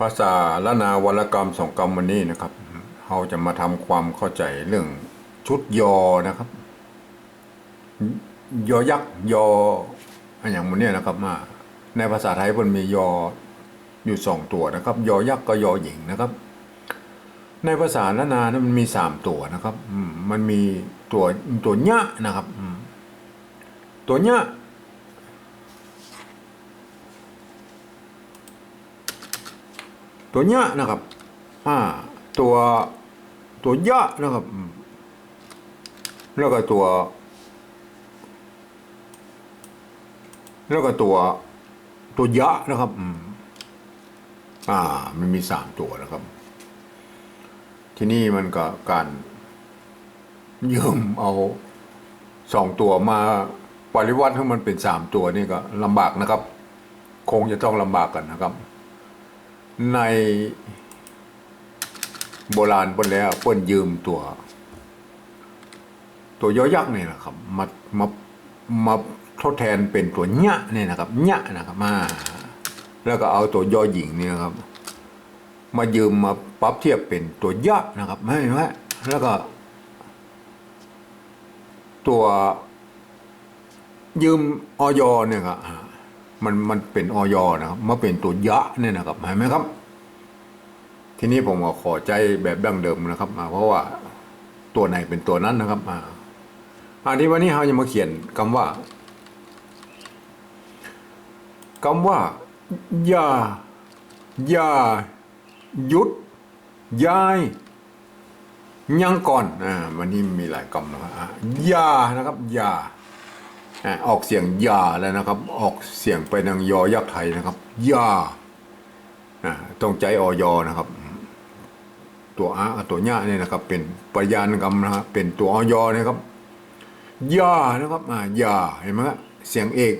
ภาษาละนาวรกรรมสองกรรมวันนี้นะครับเราจะมาทำความเข้าใจเรื่องชุดยอนะครับ ยอยักษ์ยออย่างมันเนี่ยนะครับมาในภาษาไทยมันมียออยู่สองตัวนะครับ ยอยักษ์กับยอหญิงนะครับ ในภาษาละนานะมันมีสามตัวนะครับมันมีตัวตัวเนี้ยนะครับตัวเนี้ย ตัวเนี้ยนะครับอ่าตัวตัวยะนะครับ แล้วก็ตัว แล้วก็ตัวตัวยะนะครับอ่า มันมีสามตัวนะครับ ที่นี่มันก็การยืมเอาสองตัวมาปริวัติให้มันเป็นสามตัวนี่ก็ลำบากนะครับ คงจะต้องลำบากกันนะครับ ในโบราณเปิ้นแล้วเปิ้นยืมตัว ตัวยอยักษ์นี่นะครับมามามาทดแทนเป็นตัวเนี้ยนี่นะครับเนี้ยนะครับมา แล้วก็เอาตัวยอหญิงนี่นะครับ มายืมมาปรับเทียบเป็นตัวยะนะครับไม่ไหมแล้วก็ ตัวยืมออยเนี่ยครับ มันมันเป็นออยนะครับมาเป็นตัวยะเนี่ยนะครับเห็นไหมครับ ทีนี้ผมก็ขอใจแบบดั้งเดิมนะครับมาเพราะว่าตัวไหนเป็นตัวนั้นนะครับอ่าอันที่วันนี้เราจะมาเขียนคำว่าคำว่าอย่าอย่าหยุดย้ายยังก่อนอ่าวันนี้มีหลายคำนะครับอย่านะครับอย่า ออกเสียงยาแล้วนะครับ ออกเสียงไปทางยอยักษ์ไทยนะครับยาต้องใจออยนะครับ ตัวอาตัวญ่าเนี่ยนะครับ เป็นปริยานกรรมนะครับเป็นตัวออยนะครับยานะครับอ่ายาเห็นไหมเสียงเอก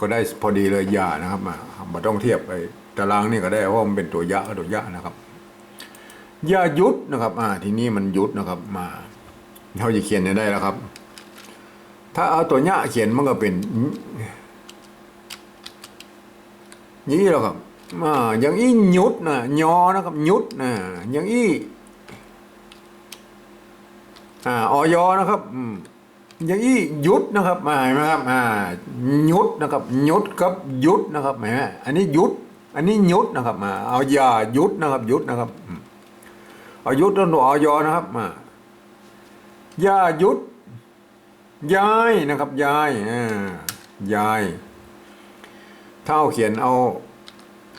ก็ได้พอดีเลยยานะครับมามาต้องเทียบไปตารางนี่ก็ได้เพราะมันเป็นตัวยะกับตัวยะนะครับยาหยุดนะครับ อ่า ทีนี้มันหยุดนะครับ มาเราจะเขียนนี่ได้แล้วครับ ถ้าเอาตัวยเขียนมันก็เป็นนี่แหละครับอ่าอย่างอีหยุดนะยอนะครับหยุดนะอย่างอี้อ่าออยนะครับอย่างอีหยุดนะครับอ่าเห็นไหมครับอ่าหยุดนะครับหยุดกับยุดนะครับเห็นไหมอันนี้ยุด อันนี้หยุดนะครับมาเอาย่าหยุดนะครับหยุดนะครับเอาหยุดต้นตัวออยนะครับมาย่าหยุด ยายนะครับยายอ่ายายถ้าเอาเขียนเอา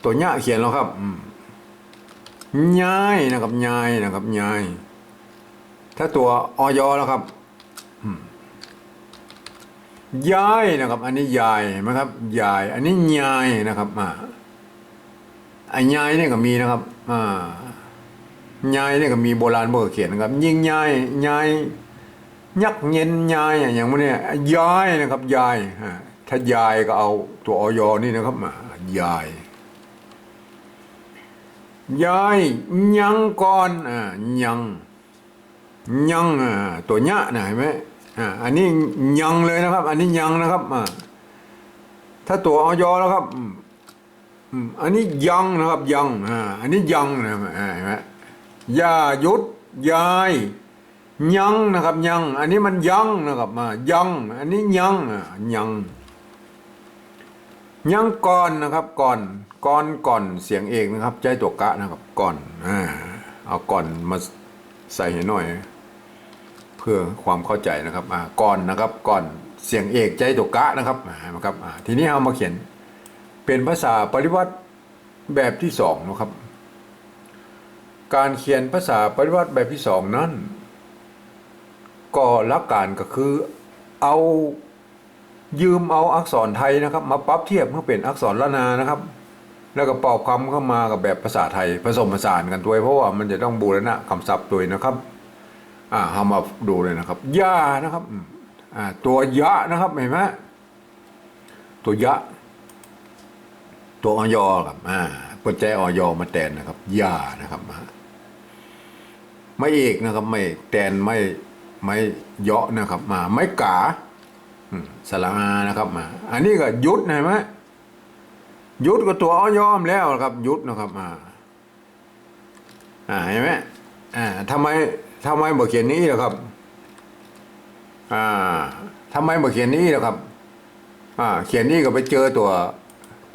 ตัวเนี้ยเขียนแล้วครับยายนะครับยายนะครับยายถ้าตัวออยแล้วครับยายนะครับ อันนี้ยายนไหมครับยาย อันนี้ยายนะครับอ่าไอ้ยายเนี่ยก็มีนะครับ อ่ายายเนี่ยก็มีโบราณโบราณเขียนนะครับ ยิ่งยายยายยั กษ์เย็นยายอย่างพวกนี้ยายนะครับยายถ้ายายก็เอาตัวออยนี่นะครับมายายยายยังก่อนอ่ายังยังอ่าตัวเนี้ยนะเห็นไหมอ่าอันนี้ยังเลยนะครับ อันนี้ยังนะครับอ่าถ้าตัวออยแล้วครับอันนี้ยังนะครับยังอ่าอันนี้ยังนะอ่าเห็นไหมย่ายุดยาย ยังนะครับยัง อันนี้มันยังนะครับมายัง อันนี้ยังอ่ายังยังก่อนนะครับก่อนก่อนก่อนเสียงเอกนะครับ ใจตัวกะนะครับก่อนอ่าเอาก่อนมาใส่ให้หน่อย เพื่อความเข้าใจนะครับอ่าก่อนนะครับก่อนเสียงเอกใจตัวกะนะครับนะครับอ่าทีนี้เอามาเขียน เป็นภาษาปริวัติแบบที่สองนะครับ การเขียนภาษาปริวัติแบบที่สองนั้น ก็หลักการก็คือเอายืมเอาอักษรไทยนะครับ มาปรับเทียบเพื่อเป็นอักษรละนานะครับ แล้วก็ปอกคำเข้ามากับแบบภาษาไทยผสมผสานกันด้วยเพราะว่ามันจะต้องบูรณะคำศัพท์ด้วยนะครับ อ่าเอามาดูเลยนะครับยานะครับอ่าตัวยะนะครับเห็นไหมตัวยะ ตัวออยครับอ่าปัจจัยออยมาแทนนะครับยานะครับอ่าไม่เอกนะครับ ไม่แทนไม่ ไม่เยาะนะครับ มาไม่กาสระอานะครับมา อันนี้ก็ยุดเห็นไหมยุดก็ตัวอ้อยอมแล้วครับ ยุดนะครับอ่าอ่าเห็นไหมอ่าทำไมทำไมบ่เขียนนี้ล่ะครับ อ่าทำไมบ่เขียนนี้ล่ะครับ อ่า เขียนนี้ก็ไปเจอตัว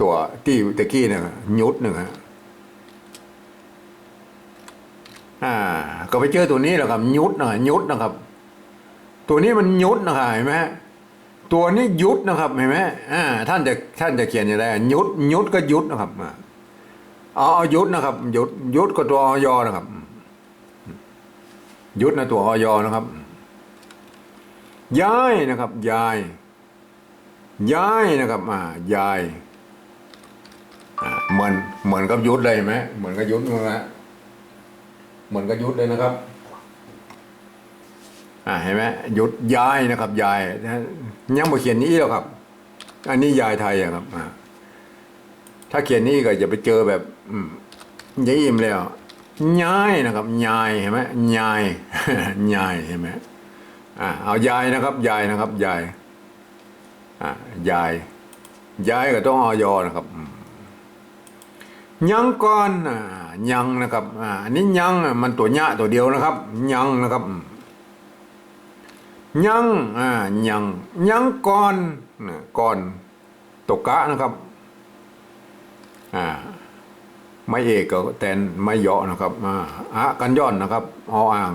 ตัวที่ตะกี้เนี่ยยุดหนึ่งฮะอ่า ก็ไปเจอตัวนี้แหละครับยุดนะยุดนะครับ ตัวนี้มันยุดนะครับเห็นไหมตัวนี้ยุดนะครับเห็นไหมอ่าท่านจะท่านจะเขียนอย่างไรยุดยุดก็ยุดนะครับเอาเอายุดนะครับยุดยุดก็ตัวอยนะครับยุดนะตัวออยนะครับ ย้ายนะครับย้าย ย้ายนะครับอ่าย้ายเหมือนเหมือนกับยุดเลยไหมเหมือนกับยุดนะฮะเหมือนกับยุดเลยนะครับ อ่าเห็นไหมหยุดย้ายนะครับย้ายนะยังบ่เขียนนี้หรอกครับ อันนี้ยายไทยอะครับถ้าเขียนนี้ก็จะไปเจอแบบอืยายอิ่มแล้วย้ายนะครับย้ายเห็นไหมย้ายย้ายเห็นไหมอ่าเอายายนะครับยายนะครับยายอ่ายายยายก็ต้องออยนะครับยังก่อนยังนะครับอ่าอันนี้ยังมันตัวหยะตัวเดียวนะครับ ยังนะครับ ยังอ่ายังยังก่อนนะก่อนตกกะนะครับอ่าไม่เอกก็แตนไม่เหยาะนะครับอ่าอะกันย่อนนะครับออ่าง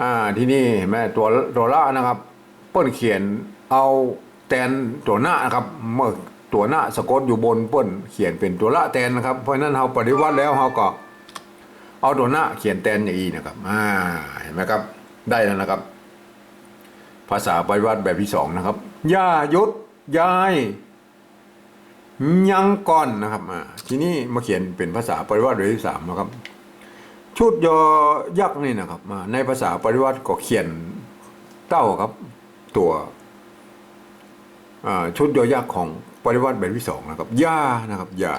อ่าที่นี่เห็นไหมตัวตัวละนะครับเปิ้นเขียนเอาแตนตัวหน้านะครับ เมื่อตัวหน้าสะกดอยู่บนเปิ้นเขียนเป็นตัวละแตนนะครับ เพราะนั้นเราปฏิวัติแล้วเราก็ เอาตัวหน้าเขียนแตนอย่างนี้นะครับอ่าเห็นไหมครับได้แล้วนะครับ ภาษาปฏิวัติแบบที่สองนะครับย่ายุดยายยังก่อนนะครับทีนี้มาเขียนเป็นภาษาปฏิวัติแบบที่สามนะครับ ชุดยอยักษ์นี่นะครับในภาษาปริวัติก็เขียนเต้าครับ ตัวชุดยอยักษ์ของปริวัติแบบที่สองนะครับย่านะครับย่า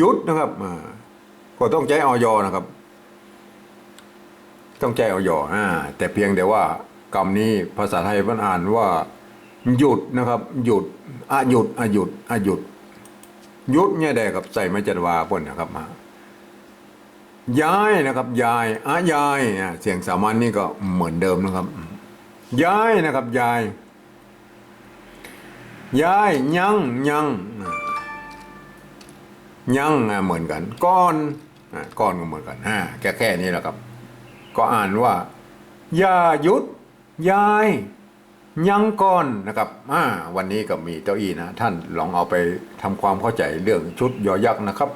ยุดนะครับก็ต้องใจออยนะครับ ต้องใจออยอ่าแต่เพียงแต่ว่า กรรมนี้ภาษาไทยมันอ่านว่า หยุดนะครับ หยุดอะหยุดอะหยุดอะหยุดหยุดเนี่ยได้กับใส่ไม้จันวาปนนะครับมาย้ายนะครับย้ายอะย้ายเสียงสามัญนี่ก็เหมือนเดิมนะครับ ย้ายนะครับย้ายย้ายยังยังยังเหมือนกันก้อนก้อนก็เหมือนกันอ่าแค่แค่นี้แหละครับ ก็อ่านว่าอย่าหยุด ยายยังก่อนนะครับอ่าวันนี้ก็มีเต้าอี้นะ ท่านลองเอาไปทำความเข้าใจเรื่องชุดยอยักษ์นะครับ